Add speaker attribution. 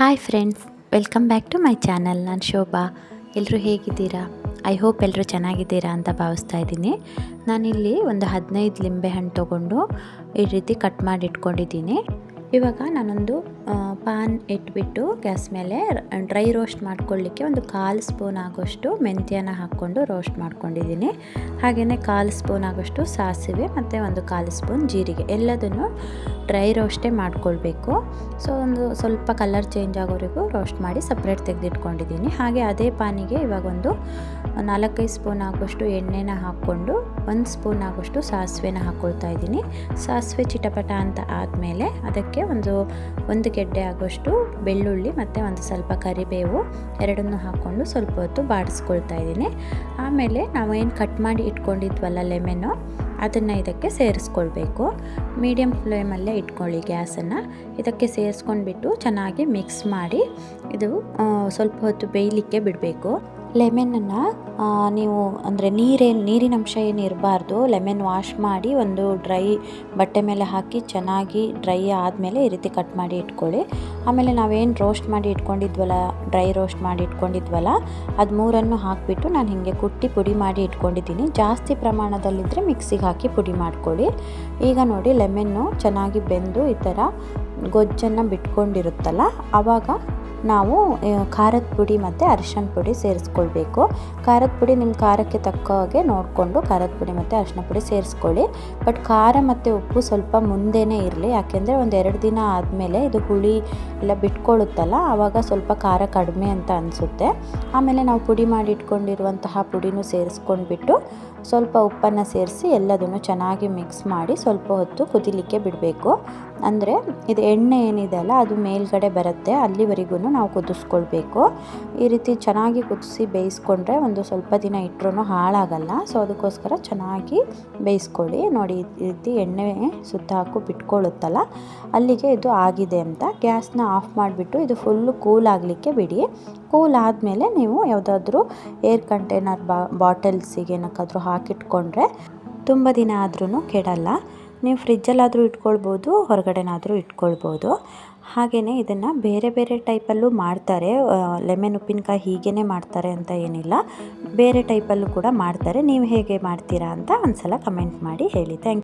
Speaker 1: Hi friends welcome back to my channel ನಾನು ಶೋಭಾ. ಎಲ್ಲರೂ ಹೇಗಿದ್ದೀರಾ? ಐ ಹೋಪ್ ಎಲ್ಲರೂ ಚೆನ್ನಾಗಿದ್ದೀರಾ ಅಂತ ಭಾವಿಸ್ತಾ ಇದ್ದೀನಿ. ನಾನಿಲ್ಲಿ ಒಂದು ಹದಿನೈದು ಲಿಂಬೆ ಹಣ್ಣು ತೊಗೊಂಡು ಈ ರೀತಿ ಕಟ್ ಮಾಡಿ ಇಟ್ಕೊಂಡಿದ್ದೀನಿ ಇವಾಗ ನಾನೊಂದು ಪಾನ್ ಇಟ್ಬಿಟ್ಟು ಗ್ಯಾಸ್ ಮೇಲೆ ಡ್ರೈ ರೋಸ್ಟ್ ಮಾಡ್ಕೊಳ್ಳಿಕ್ಕೆ ಒಂದು ಕಾಲು ಸ್ಪೂನ್ ಆಗೋಷ್ಟು ಮೆಂತ್ಯನ ಹಾಕ್ಕೊಂಡು ರೋಸ್ಟ್ ಮಾಡ್ಕೊಂಡಿದ್ದೀನಿ. ಹಾಗೆಯೇ ಕಾಲು ಸ್ಪೂನ್ ಆಗೋಷ್ಟು ಸಾಸಿವೆ ಮತ್ತು ಒಂದು ಕಾಲು ಸ್ಪೂನ್ ಜೀರಿಗೆ, ಎಲ್ಲದನ್ನು ಡ್ರೈ ರೋಸ್ಟೇ ಮಾಡ್ಕೊಳ್ಬೇಕು. ಸೊ ಒಂದು ಸ್ವಲ್ಪ ಕಲರ್ ಚೇಂಜ್ ಆಗೋವರೆಗೂ ರೋಸ್ಟ್ ಮಾಡಿ ಸಪ್ರೇಟ್ ತೆಗೆದಿಟ್ಕೊಂಡಿದ್ದೀನಿ. ಹಾಗೆ ಅದೇ ಪಾನಿಗೆ ಇವಾಗ ಒಂದು ನಾಲ್ಕೈದು ಸ್ಪೂನ್ ಆಗೋಷ್ಟು ಎಣ್ಣೆನ ಹಾಕ್ಕೊಂಡು ಒಂದು ಸ್ಪೂನ್ ಆಗೋಷ್ಟು ಸಾಸಿವೆನ ಹಾಕ್ಕೊಳ್ತಾ ಇದ್ದೀನಿ. ಸಾಸಿವೆ ಚಿಟಪಟ ಅಂತ ಆದಮೇಲೆ ಅದಕ್ಕೆ ಒಂದು ಒಂದು ಗೆಡ್ಡೆ ಆಗೋಷ್ಟು ಬೆಳ್ಳುಳ್ಳಿ ಮತ್ತು ಒಂದು ಸ್ವಲ್ಪ ಕರಿಬೇವು ಎರಡನ್ನೂ ಹಾಕ್ಕೊಂಡು ಸ್ವಲ್ಪ ಹೊತ್ತು ಬಾಡಿಸ್ಕೊಳ್ತಾ ಇದ್ದೀನಿ. ಆಮೇಲೆ ನಾವೇನು ಕಟ್ ಮಾಡಿ ಇಟ್ಕೊಂಡಿದ್ವಲ್ಲ ಲೆಮೆನು, ಅದನ್ನು ಇದಕ್ಕೆ ಸೇರಿಸ್ಕೊಳ್ಬೇಕು. ಮೀಡಿಯಮ್ ಫ್ಲೇಮಲ್ಲೇ ಇಟ್ಕೊಳ್ಳಿ ಗ್ಯಾಸನ್ನು. ಇದಕ್ಕೆ ಸೇರಿಸ್ಕೊಂಡ್ಬಿಟ್ಟು ಚೆನ್ನಾಗಿ ಮಿಕ್ಸ್ ಮಾಡಿ ಇದು ಸ್ವಲ್ಪ ಹೊತ್ತು ಬೇಯಲಿಕ್ಕೆ ಬಿಡಬೇಕು. ಲೆಮನನ್ನು ನೀವು ಅಂದರೆ ನೀರೇನು ನೀರಿನ ಅಂಶ ಏನು ಇರಬಾರ್ದು. ಲೆಮೆನ್ ವಾಶ್ ಮಾಡಿ ಒಂದು ಡ್ರೈ ಬಟ್ಟೆ ಮೇಲೆ ಹಾಕಿ ಚೆನ್ನಾಗಿ ಡ್ರೈ ಆದಮೇಲೆ ಈ ರೀತಿ ಕಟ್ ಮಾಡಿ ಇಟ್ಕೊಳ್ಳಿ. ಆಮೇಲೆ ನಾವೇನು ರೋಸ್ಟ್ ಮಾಡಿ ಇಟ್ಕೊಂಡಿದ್ವಲ್ಲ, ಡ್ರೈ ರೋಸ್ಟ್ ಮಾಡಿ ಇಟ್ಕೊಂಡಿದ್ವಲ್ಲ, ಅದು ಮೂರನ್ನು ಹಾಕಿಬಿಟ್ಟು ನಾನು ಹೀಗೆ ಕುಟ್ಟಿ ಪುಡಿ ಮಾಡಿ ಇಟ್ಕೊಂಡಿದ್ದೀನಿ. ಜಾಸ್ತಿ ಪ್ರಮಾಣದಲ್ಲಿದ್ದರೆ ಮಿಕ್ಸಿಗೆ ಹಾಕಿ ಪುಡಿ ಮಾಡ್ಕೊಳ್ಳಿ. ಈಗ ನೋಡಿ, ಲೆಮೆನ್ನು ಚೆನ್ನಾಗಿ ಬೆಂದು ಈ ಥರ ಗೊಜ್ಜನ್ನು ಬಿಟ್ಕೊಂಡಿರುತ್ತಲ್ಲ ಆವಾಗ ನಾವು ಖಾರದ ಪುಡಿ ಮತ್ತು ಅರಿಶಿನ ಪುಡಿ ಸೇರಿಸ್ಕೊಳ್ಬೇಕು. ಖಾರದ ಪುಡಿ ನಿಮ್ಮ ಖಾರಕ್ಕೆ ತಕ್ಕ ಹಾಗೆ ನೋಡಿಕೊಂಡು ಖಾರದ ಪುಡಿ ಮತ್ತು ಅರಿಶಿನ ಪುಡಿ ಸೇರಿಸ್ಕೊಳ್ಳಿ. ಬಟ್ ಖಾರ ಮತ್ತು ಉಪ್ಪು ಸ್ವಲ್ಪ ಮುಂದೆನೇ ಇರಲಿ. ಯಾಕೆಂದರೆ ಒಂದು ಎರಡು ದಿನ ಆದಮೇಲೆ ಇದು ಹುಳಿ ಎಲ್ಲ ಬಿಟ್ಕೊಳ್ಳುತ್ತಲ್ಲ ಆವಾಗ ಸ್ವಲ್ಪ ಖಾರ ಕಡಿಮೆ ಅಂತ ಅನಿಸುತ್ತೆ. ಆಮೇಲೆ ನಾವು ಪುಡಿ ಮಾಡಿ ಇಟ್ಕೊಂಡಿರುವಂತಹ ಪುಡಿನೂ ಸೇರಿಸ್ಕೊಂಡ್ಬಿಟ್ಟು ಸ್ವಲ್ಪ ಉಪ್ಪನ್ನು ಸೇರಿಸಿ ಎಲ್ಲದನ್ನು ಚೆನ್ನಾಗಿ ಮಿಕ್ಸ್ ಮಾಡಿ ಸ್ವಲ್ಪ ಹೊತ್ತು ಕುದಿಲಿಕ್ಕೆ ಬಿಡಬೇಕು. ಅಂದರೆ ಇದು ಎಣ್ಣೆ ಏನಿದೆ ಅಲ್ಲ, ಅದು ಮೇಲ್ಗಡೆ ಬರುತ್ತೆ. ಅಲ್ಲಿವರೆಗೂ ನಾವು ಕುದಿಸ್ಕೊಳ್ಬೇಕು. ಈ ರೀತಿ ಚೆನ್ನಾಗಿ ಕುದಿಸಿ ಬೇಯಿಸ್ಕೊಂಡ್ರೆ ಒಂದು ಸ್ವಲ್ಪ ದಿನ ಇಟ್ಟರೂ ಹಾಳಾಗಲ್ಲ. ಸೊ, ಅದಕ್ಕೋಸ್ಕರ ಚೆನ್ನಾಗಿ ಬೇಯಿಸ್ಕೊಳ್ಳಿ. ನೋಡಿ, ಈ ರೀತಿ ಎಣ್ಣೆ ಸುತ್ತ ಹಾಕು ಬಿಟ್ಕೊಳ್ಳುತ್ತಲ್ಲ, ಅಲ್ಲಿಗೆ ಇದು ಆಗಿದೆ ಅಂತ. ಗ್ಯಾಸ್ನ ಆಫ್ ಮಾಡಿಬಿಟ್ಟು ಇದು ಫುಲ್ಲು ಕೂಲ್ ಆಗಲಿಕ್ಕೆ ಬಿಡಿ. ಕೂಲ್ ಆದಮೇಲೆ ನೀವು ಯಾವುದಾದ್ರೂ ಏರ್ ಕಂಟೈನರ್ ಬಾ ಬಾಟಲ್ಸಿಗೆ ಏನಕ್ಕಾದ್ರೂ ಹಾಕಿಟ್ಕೊಂಡ್ರೆ ತುಂಬ ದಿನ ಆದ್ರೂ ಕೆಡಲ್ಲ. ನೀವು ಫ್ರಿಜ್ಜಲ್ಲಾದರೂ ಇಟ್ಕೊಳ್ಬೋದು, ಹೊರಗಡೆನಾದರೂ ಇಟ್ಕೊಳ್ಬೋದು. ಹಾಗೆಯೇ ಇದನ್ನು ಬೇರೆ ಬೇರೆ ಟೈಪಲ್ಲೂ ಮಾಡ್ತಾರೆ. ಲೆಮೆನ್ ಉಪ್ಪಿನಕಾಯಿ ಹೀಗೇ ಮಾಡ್ತಾರೆ ಅಂತ ಏನಿಲ್ಲ. ಬೇರೆ ಟೈಪಲ್ಲೂ ಕೂಡ ಮಾಡ್ತಾರೆ. ನೀವು ಹೇಗೆ ಮಾಡ್ತೀರಾ ಅಂತ ಒಂದ್ಸಲ ಕಮೆಂಟ್ ಮಾಡಿ ಹೇಳಿ. ಥ್ಯಾಂಕ್